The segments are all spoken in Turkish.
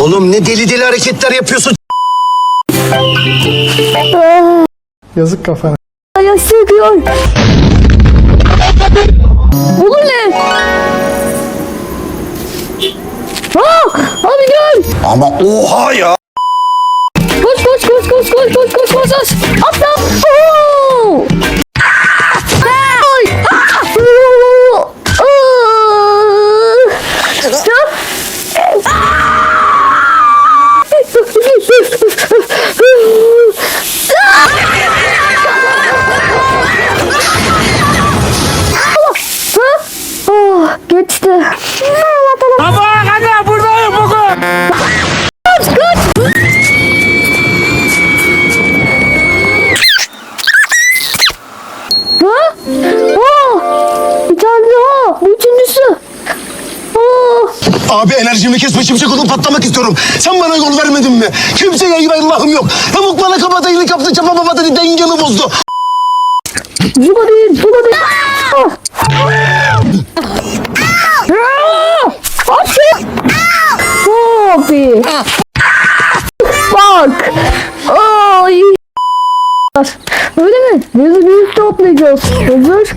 Oğlum ne deli deli hareketler yapıyorsun. Yazık kafana. Ayak sıkıyor. Bu ne? Aa, abi gel. Ama oha ya. Koş koş koş koş koş koş koş koş koş. Atla. Oo. Geçti. Sabaha kadar buradayım bugün. Kaç kaç. Ha? Oh, bir tane daha. Bu üçüncüsü. Abi enerjimi kesme şimşek olup patlamak istiyorum. Sen bana yol vermedin mi? Kimseye hayır Allah'ım yok. Yamuk bana kabadayılık yaptı. Çapa baba dedi dengemi bozdu. Zula değil, zula değil. Bak. Ay. Öyle mi? Biz büyük toplayacağız. Hazır.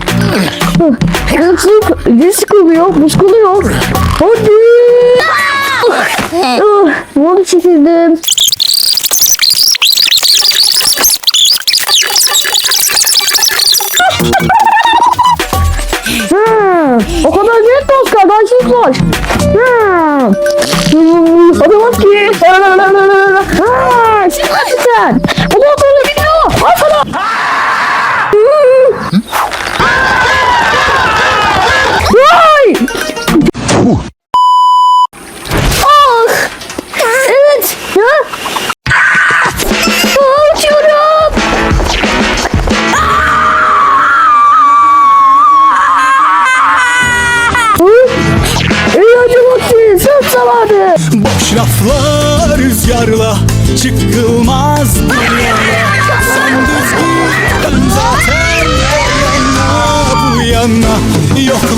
Kılıçlık disk oluyor, buz oluyor. Hadi. Bunu çekildim. Hmm, o kadar Oscar, daha çok var. Hmm. Obi-Wan, ah, she loves that. Lafla rüzgarla çıkılmaz yola. Sen düz git dön zaten bu yana. Yokluğu